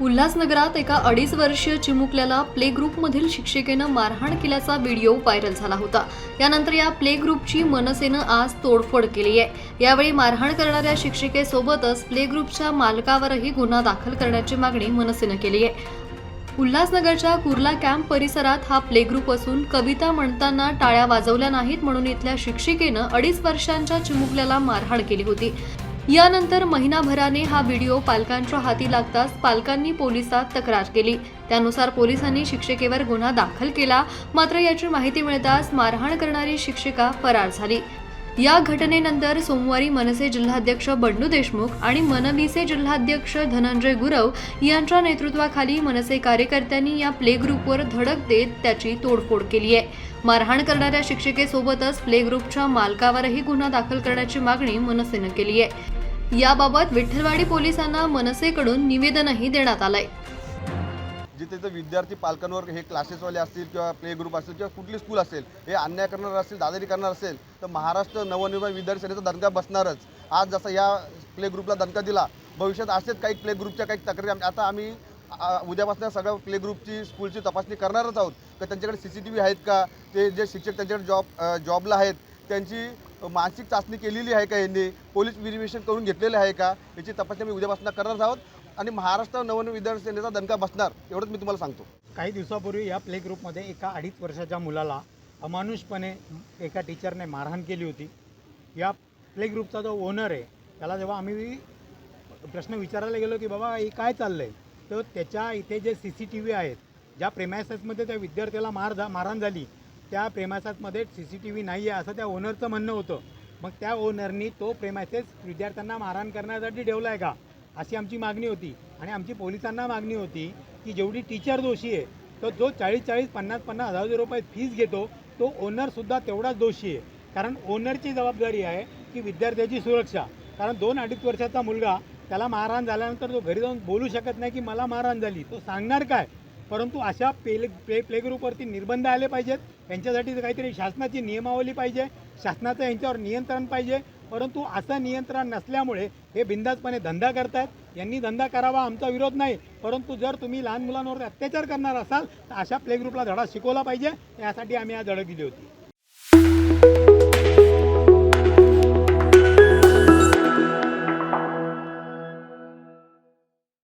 उल्हासनगरात एका अडीच वर्षीय चिमुकल्याला प्ले ग्रुपमधील शिक्षिकेनं मारहाण केल्याचा व्हिडिओ व्हायरल झाला होता. यानंतर या प्ले ग्रुपची मनसेनं आज तोडफोड केली आहे यावेळी मारहाण करणाऱ्या शिक्षिकेसोबतच प्ले ग्रुपच्या मालकावरही गुन्हा दाखल करण्याची मागणी मनसेनं केली आहे उल्हासनगरच्या कुर्ला कॅम्प परिसरात हा प्ले ग्रुप असून कविता म्हणताना टाळ्या वाजवल्या नाहीत म्हणून इथल्या शिक्षिकेनं अडीच वर्षांच्या चिमुकल्याला मारहाण केली होती. यानंतर महिनाभराने हा व्हिडिओ पालकांच्या हाती लागताच पालकांनी पोलिसात तक्रार केली. त्यानुसार पोलिसांनी शिक्षिकेवर गुन्हा दाखल केला. मात्र याची माहिती मिळताच मारहाण करणारी शिक्षिका फरार झाली. या घटनेनंतर सोमवारी मनसे जिल्हाध्यक्ष बंडू देशमुख आणि मनवीचे जिल्हाध्यक्ष धनंजय गुरव यांच्या नेतृत्वाखाली मनसे कार्यकर्त्यांनी या प्ले ग्रुपवर धडक देत त्याची तोडफोड केली आहे. मारहाण करणाऱ्या शिक्षिकेसोबतच प्ले ग्रुपच्या मालकावरही गुन्हा दाखल करण्याची मागणी मनसेनं केली आहे. याबाबत विठ्ठलवाडी पोलिसांना मनसेकडून निवेदनही देण्यात आलंय. जिथे तर विद्यार्थी पालकांवर हे क्लासेसवाले असतील किंवा प्ले ग्रुप असतील किंवा कुठली स्कूल असेल हे अन्याय करणार असेल दादारी करणार असेल तर महाराष्ट्र नवनिर्माण विद्यार्थी सेनेचा दणका बसणारच. आज जसा या प्ले ग्रुपला दणका दिला भविष्यात असेच काही प्ले ग्रुपच्या काही तक्रारी आता आम्ही उद्यापासून सगळ्या प्ले ग्रुपची स्कूलची तपासणी करणारच आहोत. का त्यांच्याकडे सी सी टी व्ही आहेत का? ते जे शिक्षक त्यांच्याकडे जॉब जॉबला आहेत त्यांची मानसिक चाचणी केलेली आहे का यांनी? पोलीस व्हेरिफिकेशन करून घेतलेलं आहे का? याची तपासणी आम्ही उद्यापासून करणार आहोत. आणि महाराष्ट्र नवनिर्माण विद्यार्थी सेनेचा दणका बसणार एवढंच मी तुम्हाला सांगतो. काही दिवसापूर्वी या प्ले ग्रुपमध्ये एका अडीच वर्षाच्या मुलाला अमानुषपणे एका टीचरने मारहाण केली होती. या प्ले ग्रुपचा जो ओनर आहे त्याला जेव्हा आम्ही प्रश्न विचारायला गेलो की बाबा हे काय चाललं आहे तर त्याच्या इथे जे सी सी टी व्ही आहेत ज्या प्रेमायसेसमध्ये त्या विद्यार्थ्याला मार जा मारहाण झाली त्या प्रेमायसेसमध्ये सी सी टी व्ही नाही आहे असं त्या ओनरचं म्हणणं होतं. मग त्या ओनरनी तो प्रेमायसेस विद्यार्थ्यांना मारहाण करण्यासाठी ठेवला आहे का? अशी आमची मागणी होती. आणि आमची पोलिसांना मागणी होती की जेवढी टीचर दोषी आहे तर जो चाळीस चाळीस पन्नास पन्नास हजार रुपये फीज घेतो तो ओनरसुद्धा तेवढाच दोषी आहे. कारण ओनरची जबाबदारी आहे की विद्यार्थ्याची सुरक्षा. कारण दोन अडीच वर्षाचा मुलगा त्याला मारहाण झाल्यानंतर तो घरी जाऊन बोलू शकत नाही की मला मारहाण झाली. तो सांगणार काय? परंतु अशा पेल प्ले प्लेग्रुपवरती निर्बंध आले पाहिजेत. यांच्यासाठी काहीतरी शासनाची नियमावली पाहिजे. शासनाचं यांच्यावर नियंत्रण पाहिजे. परंतु असं नियंत्रण नसल्यामुळे हे बिंदासपणे धंदा करतात यांनी धंदा करावा आमचा विरोध नाही. परंतु जर तुम्ही लहान मुलांवर अत्याचार करणार असाल तर अशा प्लेग्रुपला धडा शिकवला पाहिजे. यासाठी आम्ही आज धडक दिली होती.